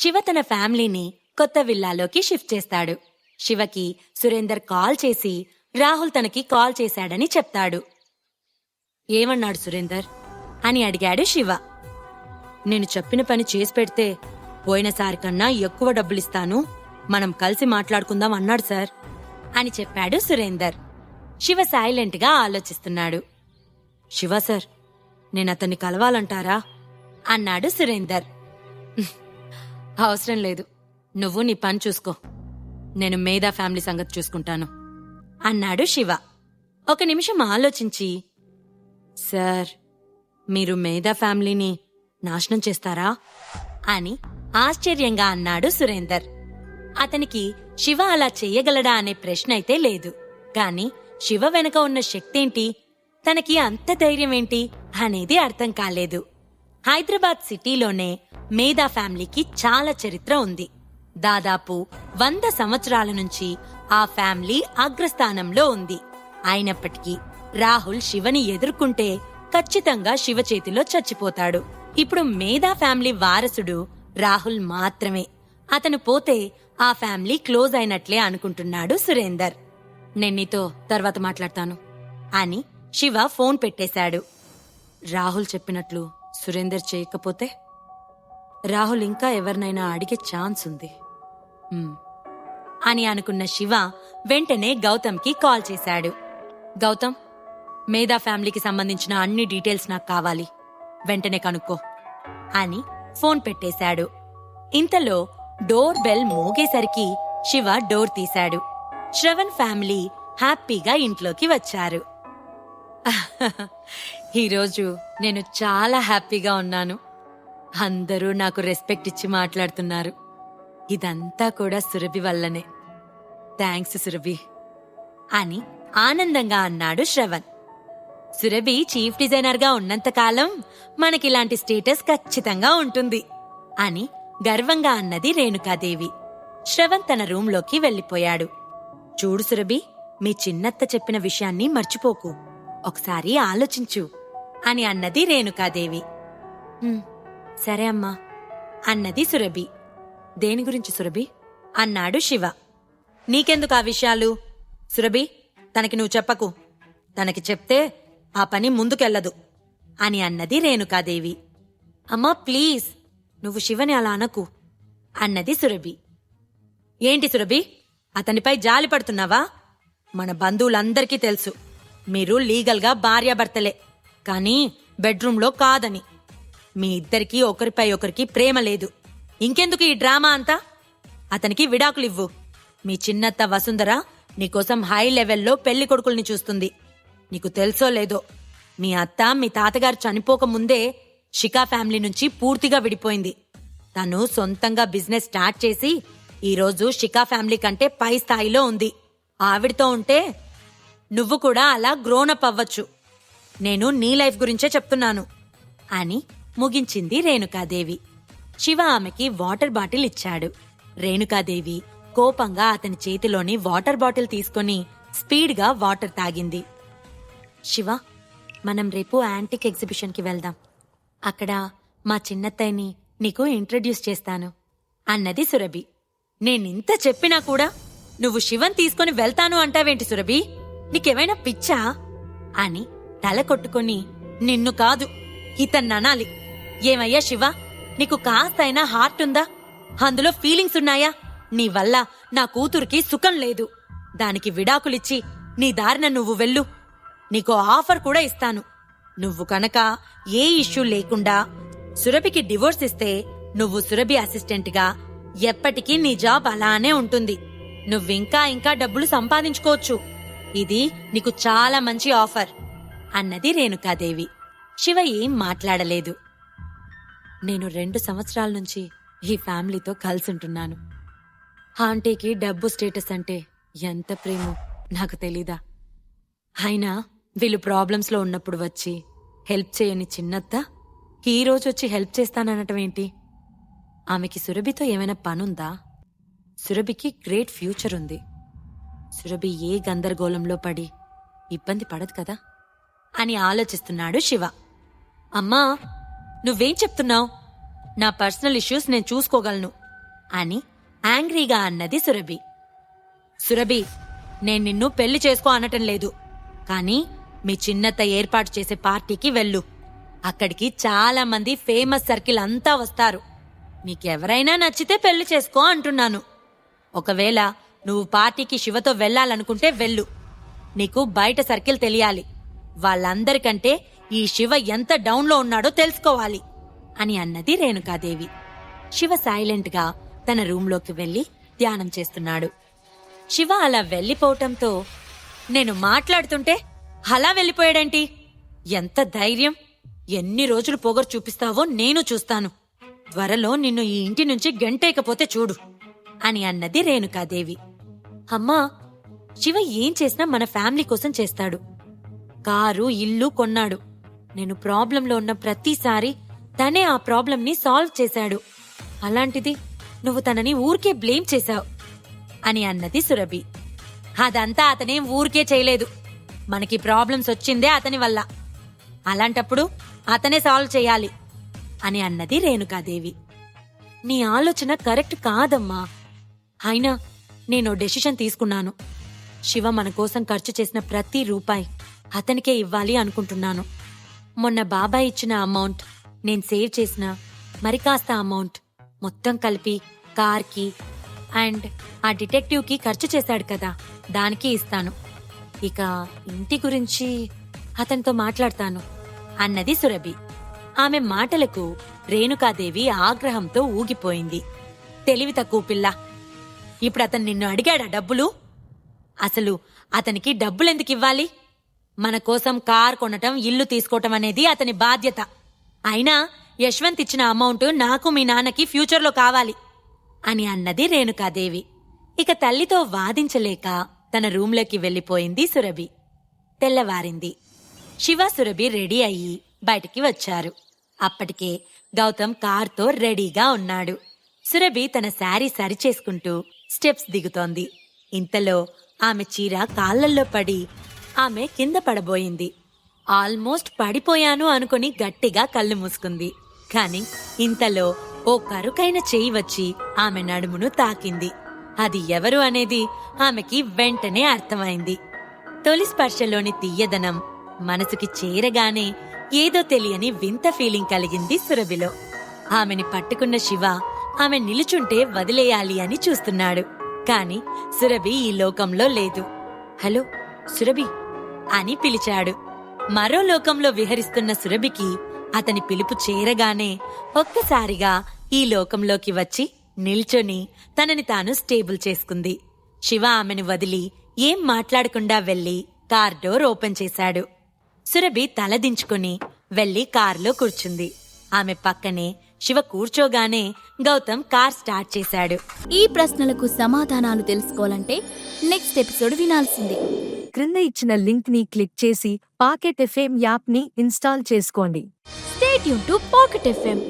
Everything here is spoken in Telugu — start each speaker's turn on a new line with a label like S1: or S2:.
S1: శివ తన ఫ్యామిలీని కొత్త విల్లాలోకి షిఫ్ట్ చేస్తాడు. శివకి సురేందర్ కాల్ చేసి రాహుల్ తనకి కాల్ చేశాడని చెప్తాడు. ఏమన్నాడు సురేందర్? అని అడిగాడు శివ. నేను చెప్పిన పని చేసి పెడితే పోయినసారి కన్నా ఎక్కువ డబ్బులిస్తాను. మనం కలిసి మాట్లాడుకుందాం అన్నాడు సార్ అని చెప్పాడు సురేందర్. శివ సైలెంట్గా ఆలోచిస్తున్నాడు. శివ సార్ నేను అతన్ని కలవాలంటారా? అన్నాడు సురేందర్. అవసరం లేదు. నువ్వు నీ పని చూసుకో. నేను మేధా ఫ్యామిలీ సంగతి చూసుకుంటాను. అన్నాడు శివ. ఒక నిమిషం ఆలోచించి సార్ మీరు మేధా ఫ్యామిలీని నాశనం చేస్తారా? అని ఆశ్చర్యంగా అన్నాడు సురేందర్. అతనికి శివ అలా చెయ్యగలడా అనే ప్రశ్న అయితే లేదు. కాని శివ వెనక ఉన్న శక్తేంటి? తనకి అంత ధైర్యం ఏంటి అనేది అర్థం కాలేదు. హైదరాబాద్ సిటీలోనే మేధా ఫ్యామిలీకి చాలా చరిత్ర ఉంది. దాదాపు వంద సంవత్సరాల నుంచి ఆ ఫ్యామిలీ అగ్రస్థానంలో ఉంది. అయినప్పటికీ రాహుల్ శివని ఎదుర్కొంటే ఖచ్చితంగా శివ చేతిలో చచ్చిపోతాడు. ఇప్పుడు మేధా ఫ్యామిలీ వారసుడు రాహుల్ మాత్రమే. అతను పోతే ఆ ఫ్యామిలీ క్లోజ్ అయినట్లే అనుకుంటున్నాడు సురేందర్. నిన్నీతో తర్వాత మాట్లాడతాను. అని శివ ఫోన్ పెట్టేశాడు. రాహుల్ చెప్పినట్లు సురేందర్ చేయకపోతే రాహుల్ ఇంకా ఎవరినైనా అడిగే ఛాన్స్ ఉంది. అని అనుకున్న శివ వెంటనే గౌతమ్కి కాల్ చేశాడు. గౌతమ్ మేధా ఫ్యామిలీకి సంబంధించిన అన్ని డీటెయిల్స్ నాకు కావాలి. వెంటనే కనుక్కో అని ఫోన్ పెట్టేశాడు. ఇంతలో డోర్ బెల్ మోగేసరికి శివ డోర్ తీశాడు. శ్రవణ్ ఫ్యామిలీ హ్యాపీగా ఇంట్లోకి వచ్చారు. ఈరోజు నేను చాలా హ్యాపీగా ఉన్నాను. అందరూ నాకు రెస్పెక్ట్ ఇచ్చి మాట్లాడుతున్నారు. ఇదంతా కూడా సురభి వల్లనే. థ్యాంక్స్ సురభి. అని ఆనందంగా అన్నాడు శ్రవణ్. సురభి చీఫ్ డిజైనర్గా ఉన్నంతకాలం మనకిలాంటి స్టేటస్ ఖచ్చితంగా ఉంటుంది అని గర్వంగా అన్నది రేణుకాదేవి. శ్రవణ్ తన రూంలోకి వెళ్ళిపోయాడు. చూడు సురభి మీ చిన్నత్త చెప్పిన విషయాన్ని మర్చిపోకు. ఒకసారి ఆలోచించు అని అన్నది రేణుకాదేవి. సరే అమ్మా అన్నది సురభి. దేని గురించి సురభి? అన్నాడు శివ. నీకెందుకు ఆ విషయాలు? సురభి తనకి నువ్వు చెప్పకు. తనకి చెప్తే ఆ పని ముందుకెళ్ళదు అని అన్నది రేణుకాదేవి. అమ్మా ప్లీజ్ నువ్వు శివని అలా అనకు అన్నది సురభి. ఏంటి సురభి అతనిపై జాలి పడుతున్నావా? మన బంధువులందరికీ తెలుసు. మీరు లీగల్గా భార్యాభర్తలే. కానీ బెడ్రూమ్లో కాదని. మీ ఇద్దరికీ ఒకరిపై ఒకరికి ప్రేమ లేదు. ఇంకెందుకు ఈ డ్రామా అంతా? అతనికి విడాకులివ్వు. మీ చిన్నత్త వసుంధర నీకోసం హై లెవెల్లో పెళ్ళి కొడుకుల్ని చూస్తుంది. నీకు తెలుసో లేదో మీ అత్త మీ తాతగారు చనిపోక ముందే షికా ఫ్యామిలీ నుంచి పూర్తిగా విడిపోయింది. తను సొంతంగా బిజినెస్ స్టార్ట్ చేసి ఈరోజు షికా ఫ్యామిలీ కంటే పై స్థాయిలో ఉంది. ఆవిడతో ఉంటే నువ్వు కూడా అలా గ్రోనప్ అవ్వచ్చు. నేను నీ లైఫ్ గురించే చెప్తున్నాను. అని ముగించింది రేణుకాదేవి. శివ ఆమెకి వాటర్ బాటిల్ ఇచ్చాడు. రేణుకాదేవి కోపంగా అతని చేతిలోని వాటర్ బాటిల్ తీసుకొని స్పీడ్గా వాటర్ తాగింది. శివ మనం రేపు యాంటిక్ ఎగ్జిబిషన్కి వెళ్దాం. అక్కడ మా చిన్నత్తయ్యని నీకు ఇంట్రడ్యూస్ చేస్తాను అన్నది సురభి. నేనింత చెప్పినా కూడా నువ్వు శివన్ తీసుకొని వెళ్తాను అంటావేంటి సురభి? నీకేమైనా పిచ్చా? అని తల కొట్టుకుని నిన్ను కాదు ఇతన్ననాలి ఏమయ్యా శివ నీకు కాస్తైనా హార్ట్ ఉందా? అందులో ఫీలింగ్స్ ఉన్నాయా? నీ వల్ల నా కూతురికి సుఖం లేదు. దానికి విడాకులిచ్చి నీ దారిన నువ్వు వెళ్ళు. నీకో ఆఫర్ కూడా ఇస్తాను. నువ్వు కనుక ఏ ఇష్యూ లేకుండా సురభికి డివోర్స్ ఇస్తే నువ్వు సురభి అసిస్టెంట్గా ఎప్పటికీ నీ జాబ్ అలానే ఉంటుంది. నువ్వింకా ఇంకా డబ్బులు సంపాదించుకోవచ్చు. ఇది నీకు చాలా మంచి ఆఫర్ అన్నది రేణుకాదేవి. శివ ఏం మాట్లాడలేదు. నేను రెండు సంవత్సరాల నుంచి ఈ ఫ్యామిలీతో కలిసుంటున్నాను. ఆంటీకి డబ్బు స్టేటస్ అంటే ఎంత ప్రేమో నాకు తెలీదా. అయినా వీళ్ళు ప్రాబ్లమ్స్లో ఉన్నప్పుడు వచ్చి హెల్ప్ చేయని చిన్నత్త ఈ రోజు వచ్చి హెల్ప్ చేస్తాననటం ఏంటి? ఆమెకి సురభితో ఏమైనా పనుందా? సురభికి గ్రేట్ ఫ్యూచర్ ఉంది. సురభి ఏ గందరగోళంలో పడి ఇబ్బంది పడదు కదా? అని ఆలోచిస్తున్నాడు శివ. అమ్మా నువ్వేం చెప్తున్నావు? నా పర్సనల్ ఇష్యూస్ నేను చూసుకోగలను అని యాంగ్రీగా అన్నది సురభి. సురభి నేను నిన్ను పెళ్ళి చేసుకో అనటం లేదు కానీ మీ చిన్నత్త ఏర్పాటు చేసే పార్టీకి వెళ్ళు. అక్కడికి చాలా మంది ఫేమస్ సర్కిల్ అంతా వస్తారు. నీకెవరైనా నచ్చితే పెళ్ళి చేసుకో అంటున్నాను. ఒకవేళ నువ్వు పార్టీకి శివతో వెళ్ళాలనుకుంటే వెళ్ళు. నీకు బయట సర్కిల్ తెలియాలి. వాళ్ళందరికంటే ఈ శివ ఎంత డౌన్లో ఉన్నాడో తెలుసుకోవాలి అని అన్నది రేణుకాదేవి. శివ సైలెంట్గా తన రూంలోకి వెళ్ళి ధ్యానం చేస్తున్నాడు. శివ అలా వెళ్ళిపోవటంతో నేను మాట్లాడుతుంటే అలా వెళ్ళిపోయాడేంటి? ఎంత ధైర్యం! ఎన్ని రోజులు పొగరు చూపిస్తావో నేను చూస్తాను. త్వరలో నిన్ను ఈ ఇంటి నుంచి గంటేకపోతే చూడు అని అన్నది రేణుకాదేవి. అమ్మా శివ ఏం చేసినా మన ఫ్యామిలీ కోసం చేస్తాడు. కారు ఇల్లు కొన్నాడు. నేను ప్రాబ్లంలో ఉన్న ప్రతిసారి తనే ఆ ప్రాబ్లంని సాల్వ్ చేశాడు. అలాంటిది నువ్వు తనని ఊరికే బ్లేమ్ చేశావు అని అన్నది సురభి. అదంతా అతనేం ఊరికే చేయలేదు. మనకి ప్రాబ్లమ్స్ వచ్చిందే అతని వల్ల. అలాంటప్పుడు అతనే సాల్వ్ చేయాలి అని అన్నది రేణుకాదేవి. నీ ఆలోచన కరెక్ట్ కాదమ్మా. అయినా నేను డెసిషన్ తీసుకున్నాను. శివ మన కోసం ఖర్చు చేసిన ప్రతి రూపాయి అతనికే ఇవ్వాలి అనుకుంటున్నాను. మొన్న బాబాయ్ ఇచ్చిన అమౌంట్ నేను సేవ్ చేసిన మరి కాస్త అమౌంట్ మొత్తం కలిపి కార్కి అండ్ ఆ డిటెక్టివ్కి ఖర్చు చేశాడు కదా దానికి ఇస్తాను. ఇక ఇంటి గురించి అతనితో మాట్లాడతాను అన్నది సురభి. ఆమె మాటలకు రేణుకాదేవి ఆగ్రహంతో ఊగిపోయింది. తెలివి తక్కువ పిల్ల. ఇప్పుడు అతను నిన్ను అడిగాడా డబ్బులు? అసలు అతనికి డబ్బులు ఎందుకు ఇవ్వాలి? మన కోసం కార్ కొనటం ఇల్లు తీసుకోవటం అనేది అతని బాధ్యత. అయినా యశ్వంత్ ఇచ్చిన అమౌంట్ నాకు మీ నాన్నకి ఫ్యూచర్లో కావాలి అని అన్నది రేణుకాదేవి. ఇక తల్లితో వాదించలేక తన రూంలోకి వెళ్ళిపోయింది సురభి. తెల్లవారింది. శివ సురభి రెడీ అయ్యి బయటికి వచ్చారు. అప్పటికే గౌతమ్ కార్తో రెడీగా ఉన్నాడు. సురభి తన శారీ సరిచేసుకుంటూ స్టెప్స్ దిగుతోంది. ఇంతలో ఆమె చీర కాళ్ళల్లో పడి ఆమె కింద పడబోయింది. ఆల్మోస్ట్ పడిపోయాను అనుకుని గట్టిగా కళ్ళు మూసుకుంది. కాని ఇంతలో ఓ కరుకైన చేయి వచ్చి ఆమె నడుమును తాకింది. అది ఎవరు అనేది ఆమెకి వెంటనే అర్థమైంది. తొలి స్పర్శలోని తీయదనం మనసుకి చేరగానే ఏదో తెలియని వింత ఫీలింగ్ కలిగింది సురభిలో. ఆమెని పట్టుకున్న శివ ఆమె నిలుచుంటే వదిలేయాలి అని చూస్తున్నాడు. కాని సురభి ఈ లోకంలో లేదు. హలో సురభి అని పిలిచాడు. మరో లోకంలో విహరిస్తున్న సురభికి అతని పిలుపు చేరగానే ఒక్కసారిగా ఈ లోకంలోకి వచ్చి నిల్చొని తనని తాను స్టేబుల్ చేసుకుంది. శివ ఆమెను వదిలి ఏం మాట్లాడకుండా వెళ్ళి కార్ డోర్ ఓపెన్ చేశాడు. సురభి తలదించుకుని వెళ్ళి కారులో కూర్చుంది. ఆమె పక్కనే శివ కూర్చోగానే గౌతమ్ కార్ స్టార్ట్ చేశాడు.
S2: ఈ ప్రశ్నలకు సమాధానాలు తెలుసుకోవాలంటే నెక్స్ట్ ఎపిసోడ్ వినాల్సిందే.
S3: క్రింద ఇచ్చిన లింక్ని క్లిక్ చేసి పాకెట్ ఎఫ్ఎం యాప్ని ఇన్స్టాల్ చేసుకోండి.
S2: స్టేట్ యూన్ టు పాకెట్ ఎఫ్ఎం